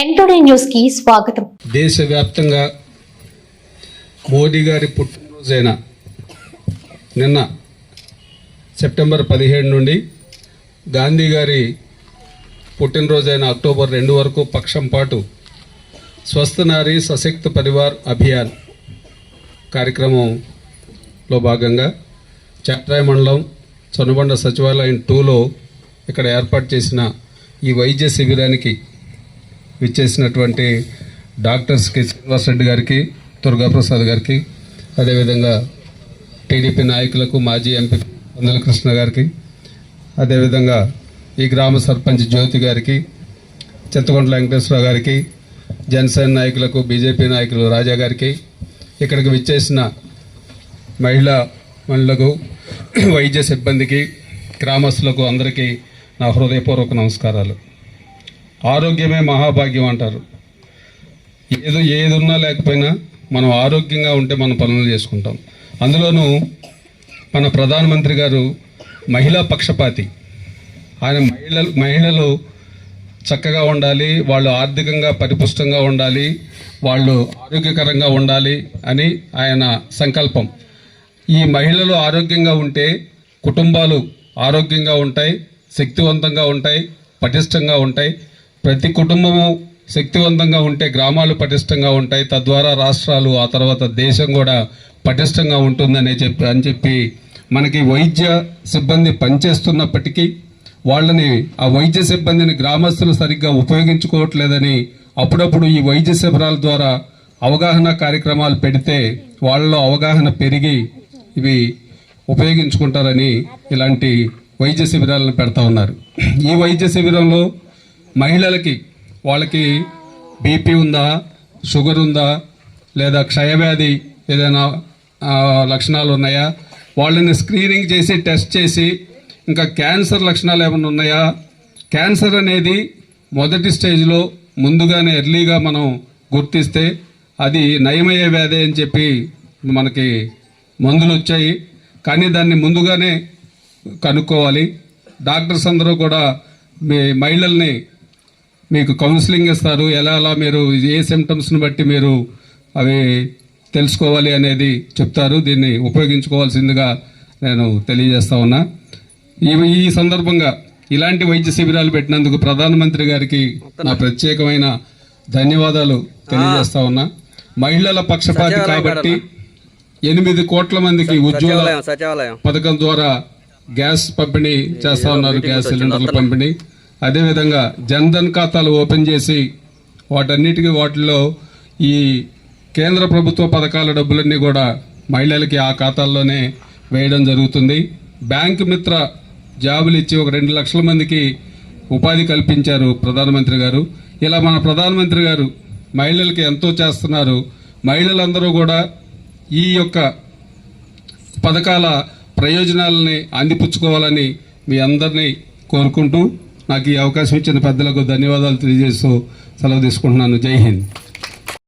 న్యూస్కి స్వాగతం. దేశవ్యాప్తంగా మోడీ గారి పుట్టినరోజైన నిన్న సెప్టెంబర్ పదిహేడు నుండి గాంధీ గారి పుట్టినరోజైన అక్టోబర్ రెండు వరకు పక్షం పాటు స్వస్థ నారీ సశక్త పరివార్ అభియాన్ కార్యక్రమంలో భాగంగా చట్టాయ మండలం చనుబండ సచివాలయం టూలో ఇక్కడ ఏర్పాటు చేసిన ఈ వైద్య శిబిరానికి విచ్చేసినటువంటి డాక్టర్స్ కె శ్రీనివాసరెడ్డి గారికి దుర్గాప్రసాద్ గారికి అదేవిధంగా టీడీపీ నాయకులకు మాజీ ఎంపీ వందల కృష్ణ గారికి అదేవిధంగా ఈ గ్రామ సర్పంచ్ జ్యోతి గారికి చింతకొండ వెంకటేశ్వర గారికి జనసేన నాయకులకు బీజేపీ నాయకులు రాజా గారికి ఇక్కడికి విచ్చేసిన మహిళా మహిళలకు వైద్య సిబ్బందికి గ్రామస్తులకు అందరికీ నా హృదయపూర్వక నమస్కారాలు. ఆరోగ్యమే మహాభాగ్యం అంటారు. ఏదో ఏది ఉన్నా లేకపోయినా మనం ఆరోగ్యంగా ఉంటే మన పనులు చేసుకుంటాం. అందులోనూ మన ప్రధానమంత్రి గారు మహిళా పక్షపాతి. ఆయన మహిళలు మహిళలు చక్కగా ఉండాలి వాళ్ళు ఆర్థికంగా పరిపుష్టంగా ఉండాలి వాళ్ళు ఆరోగ్యకరంగా ఉండాలి అని ఆయన సంకల్పం. ఈ మహిళలు ఆరోగ్యంగా ఉంటే కుటుంబాలు ఆరోగ్యంగా ఉంటాయి శక్తివంతంగా ఉంటాయి పటిష్టంగా ఉంటాయి. ప్రతి కుటుంబము శక్తివంతంగా ఉంటే గ్రామాలు పటిష్టంగా ఉంటాయి. తద్వారా రాష్ట్రాలు ఆ తర్వాత దేశం కూడా పటిష్టంగా ఉంటుందనే చెప్పి అని చెప్పి మనకి వైద్య సిబ్బంది పనిచేస్తున్నప్పటికీ వాళ్ళని ఆ వైద్య సిబ్బందిని గ్రామస్తులు సరిగ్గా ఉపయోగించుకోవట్లేదని అప్పుడప్పుడు ఈ వైద్య శిబిరాల ద్వారా అవగాహన కార్యక్రమాలు పెడితే వాళ్ళలో అవగాహన పెరిగి ఇవి ఉపయోగించుకుంటారని ఇలాంటి వైద్య శిబిరాలను పెడతా ఉన్నారు. ఈ వైద్య శిబిరంలో మహిళలకి వాళ్ళకి బీపీ ఉందా షుగర్ ఉందా లేదా క్షయవ్యాధి ఏదైనా లక్షణాలు ఉన్నాయా? వాళ్ళని స్క్రీనింగ్ చేసి టెస్ట్ చేసి ఇంకా క్యాన్సర్ లక్షణాలు ఏమైనా ఉన్నాయా? క్యాన్సర్ అనేది మొదటి స్టేజ్లో ముందుగానే ఎర్లీగా మనం గుర్తిస్తే అది నయమయ్యే వ్యాధి అని చెప్పి మనకి మందులు వచ్చాయి. కానీ దాన్ని ముందుగానే కనుక్కోవాలి. డాక్టర్స్ అందరూ కూడా మీ మహిళల్ని మీకు కౌన్సిలింగ్ ఇస్తారు. ఎలా ఎలా మీరు ఏ సిమ్టమ్స్ని బట్టి మీరు అవి తెలుసుకోవాలి అనేది చెప్తారు. దీన్ని ఉపయోగించుకోవాల్సిందిగా నేను తెలియజేస్తా ఉన్నా. ఈ సందర్భంగా ఇలాంటి వైద్య శిబిరాలు పెట్టినందుకు ప్రధానమంత్రి గారికి నా ప్రత్యేకమైన ధన్యవాదాలు తెలియజేస్తా ఉన్నా. మహిళల పక్షపాతి కాబట్టి ఎనిమిది కోట్ల మందికి ఉద్యోగ పథకం ద్వారా గ్యాస్ పంపిణీ చేస్తా ఉన్నారు. గ్యాస్ సిలిండర్ల పంపిణీ. అదేవిధంగా జన్ధన్ ఖాతాలు ఓపెన్ చేసి వాటన్నిటికీ వాటిల్లో ఈ కేంద్ర ప్రభుత్వ పథకాల డబ్బులన్నీ కూడా మహిళలకి ఆ ఖాతాల్లోనే వేయడం జరుగుతుంది. బ్యాంక్ మిత్ర జాబులు ఇచ్చి ఒక రెండు లక్షల మందికి ఉపాధి కల్పించారు ప్రధానమంత్రి గారు. ఇలా మన ప్రధానమంత్రి గారు మహిళలకి ఎంతో చేస్తున్నారు. మహిళలందరూ కూడా ఈ యొక్క పథకాల ప్రయోజనాలని అందిపుచ్చుకోవాలని మీ అందరినీ కోరుకుంటూ నాకు ఈ అవకాశం ఇచ్చిన పెద్దలకు ధన్యవాదాలు తెలియజేస్తూ సెలవు తీసుకుంటున్నాను. జై హింద్.